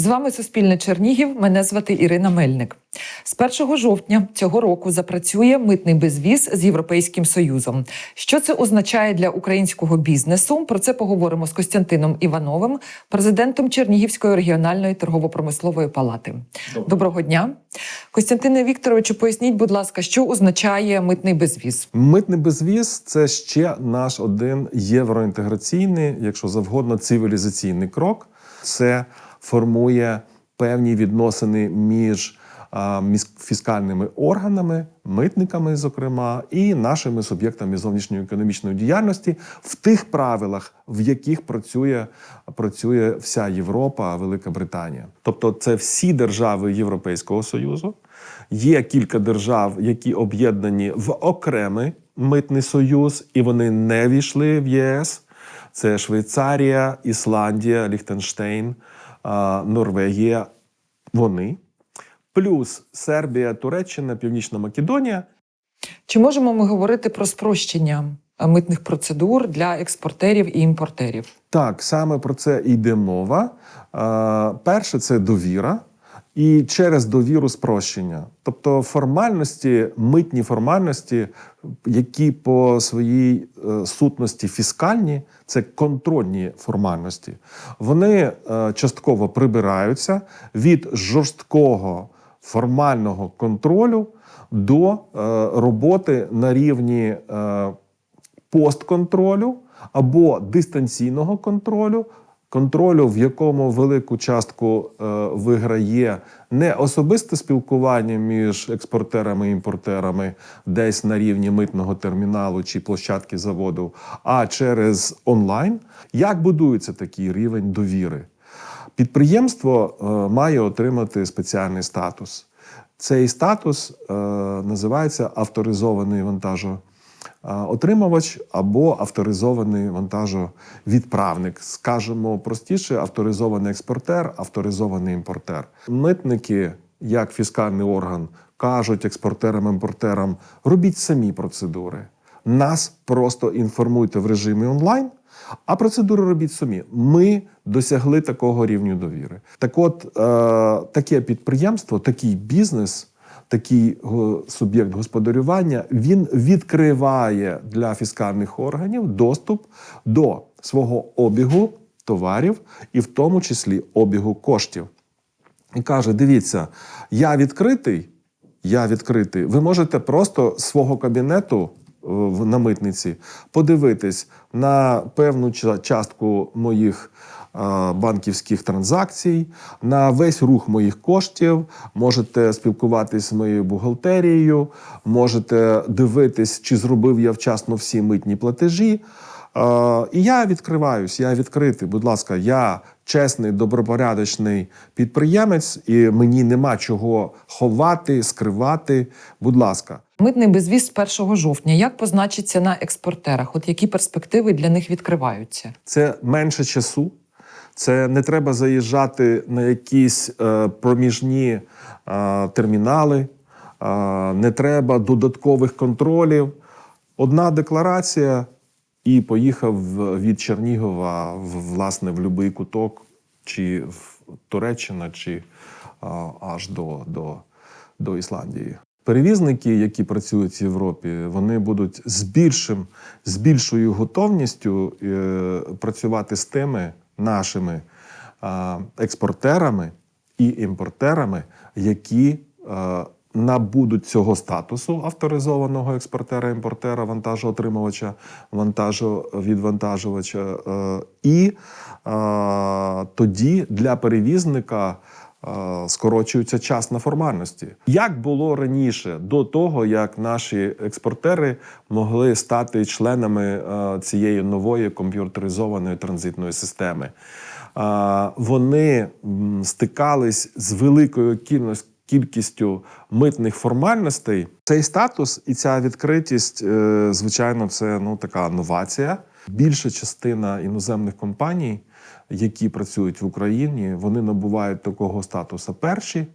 З вами Суспільне Чернігів. Мене звати Ірина Мельник. З 1 жовтня цього року запрацює митний безвіз з Європейським Союзом. Що це означає для українського бізнесу? Про це поговоримо з Костянтином Івановим, президентом Чернігівської регіональної торгово-промислової палати. Доброго дня, Костянтине Вікторовичу. Поясніть, будь ласка, що означає митний безвіз? Митний безвіз це ще наш один євроінтеграційний, якщо завгодно, цивілізаційний крок. Це формує певні відносини між фіскальними органами, митниками, зокрема, і нашими суб'єктами зовнішньої економічної діяльності в тих правилах, в яких працює, працює вся Європа, Велика Британія. Тобто, це всі держави Європейського Союзу. Є кілька держав, які об'єднані в окремий митний союз, і вони не війшли в ЄС. Це Швейцарія, Ісландія, Ліхтенштейн, Норвегія. Вони. Плюс Сербія, Туреччина, Північна Македонія. Чи можемо ми говорити про спрощення е, митних процедур для експортерів і імпортерів? Так, саме про це йде мова. Е, Перше це довіра, і через довіру спрощення. Тобто формальності, митні формальності, які по своїй е, сутності фіскальні, це контрольні формальності. Вони е, частково прибираються від жорсткого формального контролю до е, роботи на рівні. постконтролю або дистанційного контролю, контролю, в якому велику частку е, виграє не особисте спілкування між експортерами і імпортерами десь на рівні митного терміналу чи площадки заводу, а через онлайн. Як будується такий рівень довіри? Підприємство е, має отримати спеціальний статус. Цей статус е, називається авторизований вантажо отримувач або авторизований вантажовідправник. Скажемо простіше, авторизований експортер, авторизований імпортер. Митники, як фіскальний орган, кажуть експортерам-імпортерам: робіть самі процедури. Нас просто інформуйте в режимі онлайн. А процедури робіть самі. Ми досягли такого рівню довіри. Так, от е, таке підприємство, такий бізнес такий суб'єкт господарювання він відкриває для фіскальних органів доступ до свого обігу товарів і в тому числі обігу коштів. І каже: дивіться, я відкритий. Я відкритий. Ви можете просто з свого кабінету е, на митниці подивитись на певну частку моїх е, банківських транзакцій, на весь рух моїх коштів. Можете спілкуватись з моєю бухгалтерією, можете дивитись, чи зробив я вчасно всі митні платежі. Е, І я відкриваюсь, я відкритий. Будь ласка, я чесний, добропорядочний підприємець, і мені нема чого ховати, скривати. Будь ласка. Митний безвіз з 1 жовтня. Як позначиться на експортерах? От які перспективи для них відкриваються? Це менше часу. Це не треба заїжджати на якісь е, проміжні е, термінали, е, не треба додаткових контролів. Одна декларація, і поїхав від Чернігова власне в будь-який куток, чи в Туреччина, чи аж до, до, до Ісландії. Перевізники, які працюють в Європі, вони будуть з більшим, з більшою готовністю працювати з тими нашими експортерами і імпортерами, які набудуть цього статусу авторизованого експортера-імпортера, вантажоотримувача, вантажовідвантажувача. Е, і тоді для перевізника скорочується час на формальності. Як було раніше, до того як наші експортери могли стати членами е, цієї нової комп'ютеризованої транзитної системи? Е, Вони стикались з великою кількістю митних формальностей. Цей статус і ця відкритість, е, звичайно, це ну така новація. Більша частина іноземних компаній, які працюють в Україні, вони набувають такого статусу перші.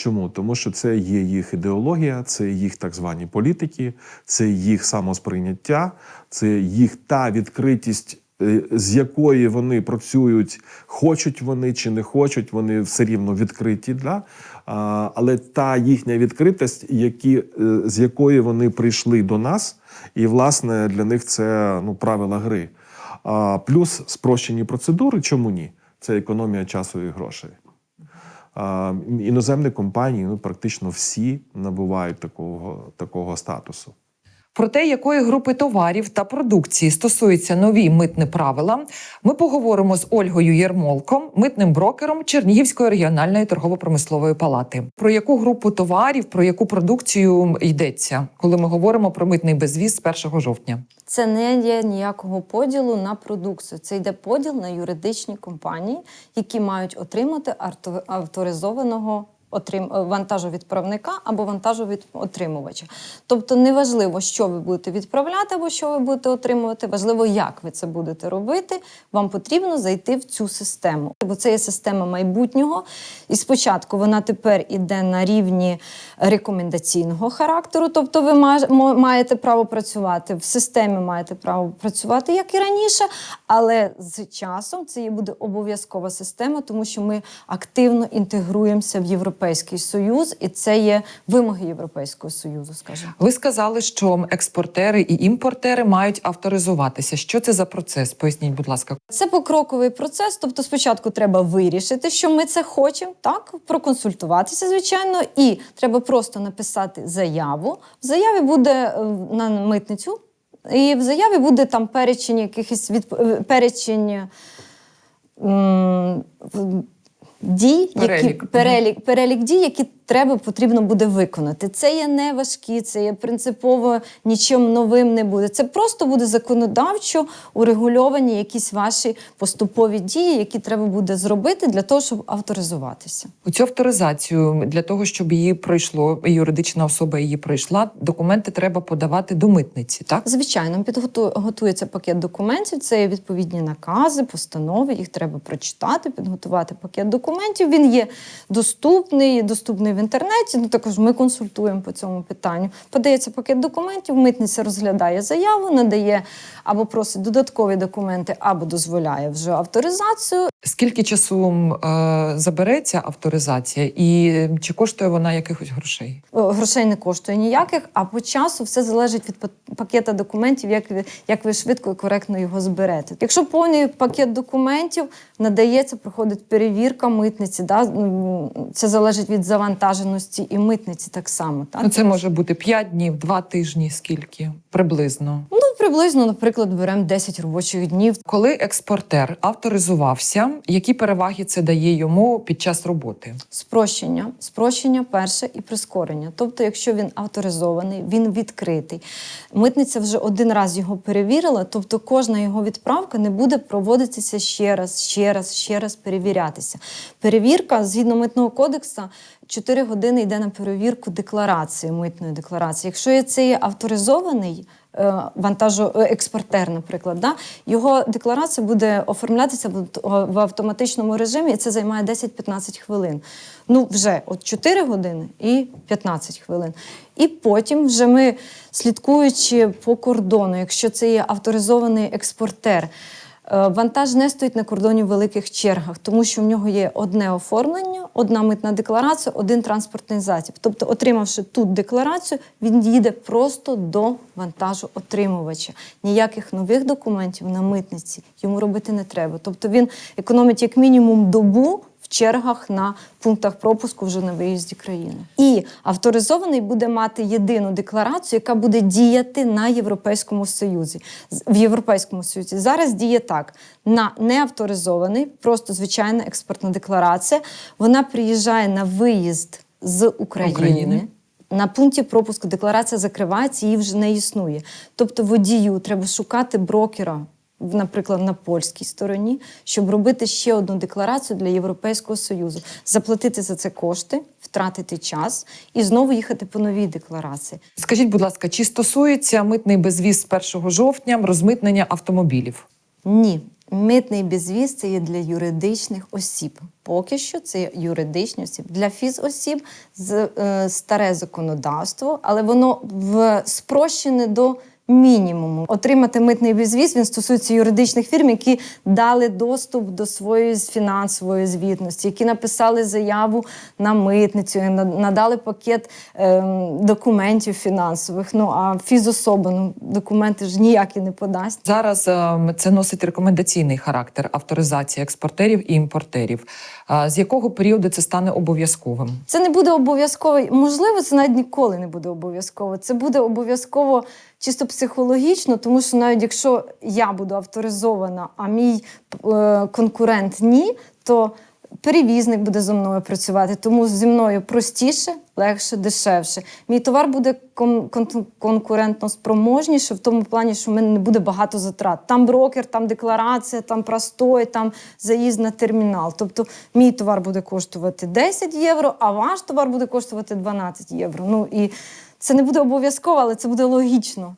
Чому? Тому що це є їх ідеологія, це їх так звані політики, це їх самосприйняття, це їх та відкритість е, з якої вони працюють, хочуть вони чи не хочуть, вони все рівно відкриті. Да? Але та їхня відкритість, які, е, з якої вони прийшли до нас, і власне для них це ну, правила гри. Плюс спрощені процедури, чому ні? Це економія часу і грошей. Іноземні компанії ну, практично всі набувають такого, такого статусу. Про те, якої групи товарів та продукції стосуються нові митні правила, ми поговоримо з Ольгою Єрмолком, митним брокером Чернігівської регіональної торгово-промислової палати. Про яку групу товарів, про яку продукцію йдеться, коли ми говоримо про митний безвіз з 1 жовтня? Це не є ніякого поділу на продукцію. Це йде поділ на юридичні компанії, які мають отримати авторизованого отрим... е, вантажовідправника або вантажовідотримувача. Тобто неважливо, що ви будете відправляти або що ви будете отримувати, важливо, як ви це будете робити. Вам потрібно зайти в цю систему. Бо це є система майбутнього. І спочатку вона тепер іде на рівні рекомендаційного характеру, тобто ви ма- маєте право працювати в системі, маєте право працювати як і раніше, але з часом це буде обов'язкова система, тому що ми активно інтегруємося в Європейський Союз, і це є вимоги Європейського Союзу, скажімо. Ви сказали, що експортери і імпортери мають авторизуватися. Що це за процес? Поясніть, будь ласка. Це покроковий процес. Тобто, спочатку треба вирішити, що ми це хочемо, так проконсультуватися, звичайно, і треба просто написати заяву. В заяві буде е, на митницю, і в заяві буде там перечень якихось від е, перечень. м, Дій, Перелік. які перелік, перелік дій, які треба потрібно буде виконати. Це є не важкі, це є принципово нічим новим не буде. Це просто буде законодавчо урегульовані якісь ваші поступові дії, які треба буде зробити для того, щоб авторизуватися. У цю авторизацію для того, щоб її пройшло, юридична особа її пройшла, документи треба подавати до митниці. Так Звичайно, підготу- готується пакет документів. Це є відповідні накази, постанови. Їх треба прочитати, підготувати пакет документів. Він є доступний, доступний в інтернеті. Ну також ми консультуємо по цьому питанню. Подається пакет документів, митниця розглядає заяву, надає або просить додаткові документи, або дозволяє вже авторизацію. скільки часу е, забереться авторизація, і чи коштує вона якихось грошей? Грошей не коштує ніяких, а по часу все залежить від пак- пакета документів, як ви, як ви швидко і коректно його зберете. Якщо повний пакет документів надається, проходить перевірка митниці. Да? Це залежить від завантаженості і митниці так само. Так? Ну, це може бути 5 днів, 2 тижні, скільки приблизно. Ну, приблизно, наприклад, беремо 10 робочих днів. Коли експортер авторизувався, які переваги це дає йому під час роботи? Спрощення, спрощення перше і прискорення. Тобто, якщо він авторизований, він відкритий. Митниця вже один раз його перевірила, тобто кожна його відправка не буде проводитися ще раз, ще раз, ще раз перевірятися. Перевірка згідно митного кодексу. 4 години йде на перевірку декларації, митної декларації. Якщо є- це є авторизований е, вантажоекспортер, наприклад, да, його декларація буде оформлятися в автоматичному режимі, і це займає 10-15 хвилин. Ну, вже от 4 години і 15 хвилин. І потім вже ми, слідкуючи по кордону, якщо це є авторизований експортер. Е, Вантаж не стоїть на кордоні в великих чергах, тому що в нього є одне оформлення, одна митна декларація, один транспортний засіб. Тобто, отримавши тут декларацію, він їде просто до вантажу отримувача. Ніяких нових документів на митниці йому робити не треба. Тобто він економить як мінімум добу. Чергах на пунктах пропуску вже на виїзді країни. І авторизований буде мати єдину декларацію, яка буде діяти на Європейському Союзі. В Європейському Союзі зараз діє так: на неавторизований, просто звичайна експортна декларація. Вона приїжджає на виїзд з України. України. На пункті пропуску декларація закривається, її вже не існує. Тобто водію треба шукати брокера, наприклад, на польській стороні, щоб робити ще одну декларацію для Європейського Союзу, заплатити за це кошти, втратити час і знову їхати по новій декларації. Скажіть, будь ласка, чи стосується митний безвіз з 1 жовтня розмитнення автомобілів? Ні. Митний безвіз це є для юридичних осіб. Поки що це юридичні осіб. Для фізосіб з, е, старе законодавство, але воно в, спрощене до мінімуму. Отримати митний безвіз він стосується юридичних фірм, які дали доступ до своєї фінансової звітності, які написали заяву на митницю, на- надали пакет ем, документів фінансових. Ну а фізособа ну, документи ж ніякі не подасть. Зараз е, це носить рекомендаційний характер авторизації експортерів і імпортерів. А З якого періоду це стане обов'язковим? Це не буде обов'язково. Можливо, це навіть ніколи не буде обов'язково. Це буде обов'язково чисто психологічно, тому що навіть якщо я буду авторизована, а мій е, конкурент ні, то перевізник буде зі мною працювати, тому зі мною простіше, легше, дешевше. Мій товар буде кон- кон- конкурентно спроможніше в тому плані, що в мене не буде багато затрат. Там брокер, там декларація, там простой, там заїзд на термінал. Тобто мій товар буде коштувати 10 євро, а ваш товар буде коштувати 12 євро. Ну і це не буде обов'язково, але це буде логічно.